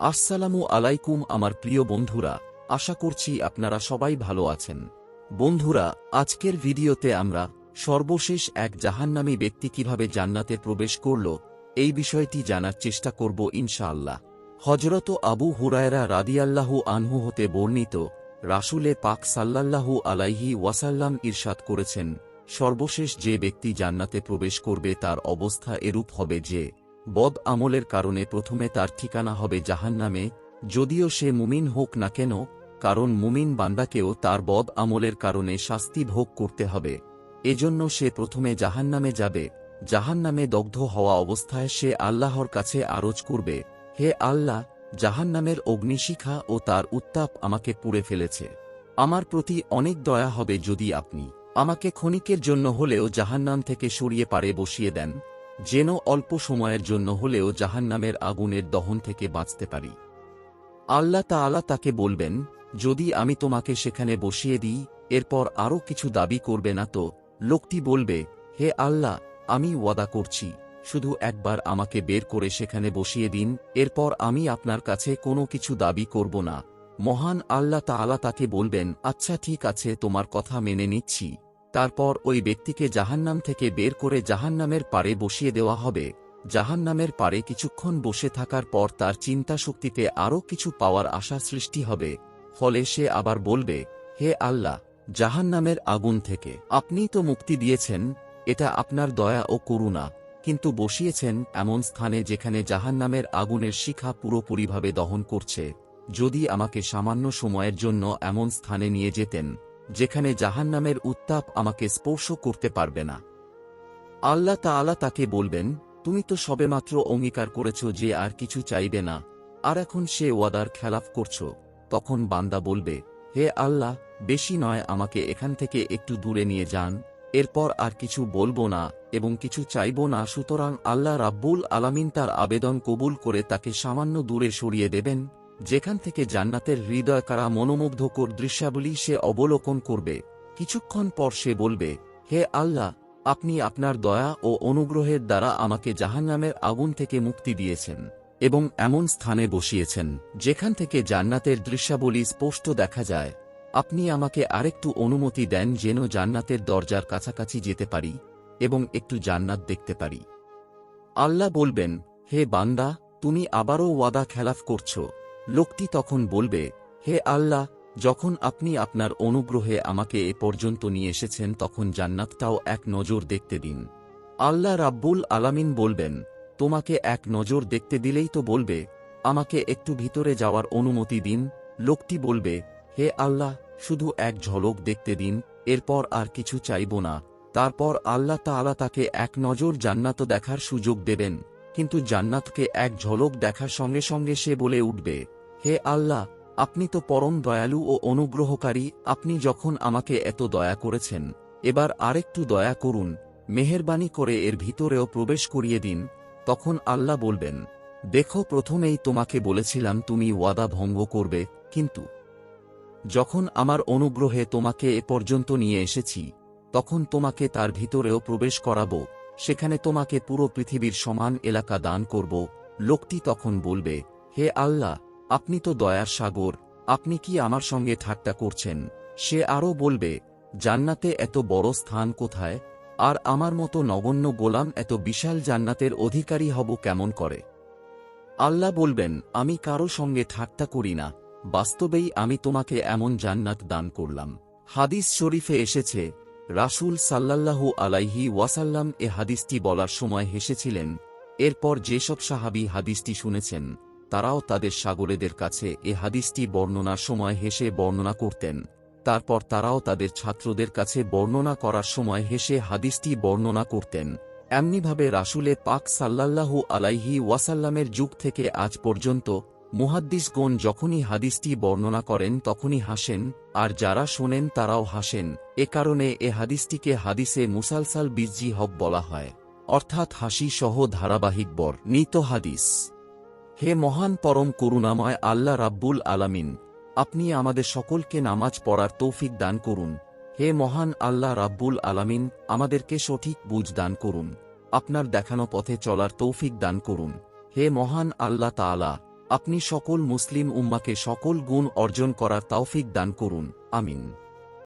আসসালামু আলাইকুম আমার প্রিয় বন্ধুরা, আশা করছি আপনারা সবাই ভালো আছেন। বন্ধুরা, আজকের ভিডিওতে আমরা সর্বশেষ এক জাহান্নামী ব্যক্তি কীভাবে জান্নাতে প্রবেশ করল, এই বিষয়টি জানার চেষ্টা করব ইনশাআল্লাহ। হজরত আবু হুরায়রা রাদিয়াল্লাহু আনহু হতে বর্ণিত, রাসুলে পাক সাল্লাল্লাহু আলাইহি ওয়াসাল্লাম ইরশাদ করেছেন, সর্বশেষ যে ব্যক্তি জান্নাতে প্রবেশ করবে তার অবস্থা এরূপ হবে যে বদ আমলের কারণে প্রথমে তার ঠিকানা হবে জাহান্নামে, যদিও সে মুমিন হোক না কেন, কারণ মুমিন বান্দাকেও তার বদ আমলের কারণে শাস্তি ভোগ করতে হবে। এজন্য সে প্রথমে জাহান্নামে যাবে। জাহান্নামে দগ্ধ হওয়া অবস্থায় সে আল্লাহর কাছে আরজ করবে, হে আল্লাহ, জাহান্নামের অগ্নিশিখা ও তার উত্তাপ আমাকে পুড়ে ফেলেছে। আমার প্রতি অনেক দয়া হবে যদি আপনি আমাকে ক্ষণিকের জন্য হলেও জাহান্নাম থেকে সরিয়ে পারে বসিয়ে দেন। যেন অল্প সময়ের জন্য হলেও জাহান্নামের আগুনের দহন থেকে বাঁচতে পারি। আল্লাহ তাআলা তাকে বলবেন, যদি আমি তোমাকে সেখানে বসিয়ে দিই, এরপর আরও কিছু দাবি করবে না তো? লোকটি বলবে, হে আল্লাহ, আমি ওয়াদা করছি, শুধু একবার আমাকে বের করে সেখানে বসিয়ে দিন, এরপর আমি আপনার কাছে কোনো কিছু দাবি করব না। মহান আল্লাহ তাআলা তাকে বলবেন আচ্ছা ঠিক আছে, তোমার কথা মেনে নিচ্ছি। তারপর ওই ব্যক্তিকে জাহান্নাম থেকে বের করে জাহান্নামের পারে বসিয়ে দেওয়া হবে। জাহান্নামের পারে কিছুক্ষণ বসে থাকার পর তার চিন্তা শক্তিতে আরও কিছু পাওয়ার আশা সৃষ্টি হবে। ফলে সে আবার বলবে, হে আল্লাহ, জাহান্নামের আগুন থেকে আপনি তো মুক্তি দিয়েছেন, এটা আপনার দয়া ও করুণা। কিন্তু বসিয়েছেন এমন স্থানে যেখানে জাহান্নামের আগুনের শিখা পুরোপুরিভাবে দহন করছে। যদি আমাকে সামান্য সময়ের জন্য এমন স্থানে নিয়ে যেতেন যেখানে জাহান্নামের উত্তাপ আমাকে স্পর্শ করতে পারবে না। আল্লাহ তা তাআলা তাকে বলবেন, তুমি তো সবেমাত্র অঙ্গীকার করেছ যে আর কিছু চাইবে না, আর এখন সে ওয়াদার খেলাফ করছ। তখন বান্দা বলবে, হে আল্লাহ, বেশি নয় আমাকে এখান থেকে একটু দূরে নিয়ে যান, এরপর আর কিছু বলব না এবং কিছু চাইব না, সুতরাং আল্লাহ রাব্বুল আলামিন তার আবেদন কবুল করে তাকে সামান্য দূরে সরিয়ে দেবেন। যেখান থেকে জান্নাতের হৃদয় হৃদয়কারা মনোমুগ্ধকর দৃশ্যাবলী সে অবলোকন করবে। কিছুক্ষণ পর সে বলবে, হে আল্লাহ, আপনি আপনার দয়া ও অনুগ্রহের দ্বারা আমাকে জাহান্নামের আগুন থেকে মুক্তি দিয়েছেন এবং এমন স্থানে বসিয়েছেন, যেখান থেকে জান্নাতের দৃশ্যাবলী স্পষ্ট দেখা যায়। আপনি আমাকে আরেকটু অনুমতি দেন যেন জান্নাতের দরজার কাছাকাছি যেতে পারি এবং একটু জান্নাত দেখতে পারি। আল্লাহ বলবেন, হে বান্দা, তুমি আবারও ওয়াদা খেলাফ করছ। লোকটি তখন বলবে, হে আল্লাহ, যখন আপনি আপনার অনুগ্রহে আমাকে এ পর্যন্ত নিয়ে এসেছেন, তখন জান্নাতটাও এক নজর দেখতে দিন। আল্লাহ রাব্বুল আলামিন বলবেন, তোমাকে এক নজর দেখতে দিলেই তো বলবে, আমাকে একটু ভিতরে যাওয়ার অনুমতি দিন। লোকটি বলবে, হে আল্লাহ, শুধু এক ঝলক দেখতে দিন, এরপর আর কিছু চাইব না। তারপর আল্লাহ তাআলা তাকে এক নজর জান্নাত দেখার সুযোগ দেবেন, কিন্তু জান্নাতকে এক ঝলক দেখার সঙ্গে সঙ্গে সে বলে উঠবে হে আল্লাহ, আপনি তো পরম দয়ালু ও অনুগ্রহকারী, আপনি যখন আমাকে এত দয়া করেছেন, এবার আরেকটু দয়া করুন, মেহেরবানি করে এর ভিতরেও প্রবেশ করিয়ে দিন, তখন আল্লাহ বলবেন, দেখো প্রথমেই তোমাকে বলেছিলাম তুমি ওয়াদা ভঙ্গ করবে, কিন্তু যখন আমার অনুগ্রহে তোমাকে এ পর্যন্ত নিয়ে এসেছি, তখন তোমাকে তার ভিতরেও প্রবেশ করাব, সেখানে তোমাকে পুরো পৃথিবীর সমান এলাকা দান করব, লোকটি তখন বলবে, হে আল্লাহ আপনি তো দয়ার সাগর, আপনি কি আমার সঙ্গে ঠাট্টা করছেন? সে আরও বলবে, জান্নাতে এত বড় স্থান কোথায়? আর আমার মতো নগণ্য গোলাম এত বিশাল জান্নাতের অধিকারী হব কেমন করে? আল্লাহ বলবেন, আমি কারও সঙ্গে ঠাট্টা করি না। বাস্তবেই আমি তোমাকে এমন জান্নাত দান করলাম। হাদিস শরীফে এসেছে, রাসূল সাল্লাল্লাহু আলাইহি ওয়াসাল্লাম এ হাদিসটি বলার সময় হেসেছিলেন, এরপর যেসব সাহাবি হাদিসটি শুনেছেন তারাও তাদের সাগরেদের কাছে এ হাদিসটি বর্ণনার সময় হেসে বর্ণনা করতেন। তারপর তারাও তাদের ছাত্রদের কাছে বর্ণনা করার সময় হেসে হাদিসটি বর্ণনা করতেন। এমনিভাবে রাসুলে পাক সাল্লাল্লাহু আলাইহি ওয়াসাল্লামের যুগ থেকে আজ পর্যন্ত মুহাদ্দিসগণ যখনই হাদিসটি বর্ণনা করেন তখনই হাসেন, আর যারা শোনেন তারাও হাসেন। এ কারণে এ হাদিসটিকে হাদিসে মুসালসাল বিজি হক বলা হয়। অর্থাৎ হাসি সহ ধারাবাহিক বর নিত হাদিস। হে মহান পরম করুণাময় আল্লাহ রাব্বুল আলামিন, আপনি আমাদের সকলকে নামাজ পড়ার তৌফিক দান করুন। হে মহান আল্লাহ রাব্বুল আলামিন, আমাদেরকে সঠিক বুঝ দান করুন। আপনার দেখানো পথে চলার তৌফিক দান করুন। হে মহান আল্লাহ তাআলা, আপনি সকল মুসলিম উম্মাকে সকল গুণ অর্জন করার তৌফিক দান করুন। আমিন।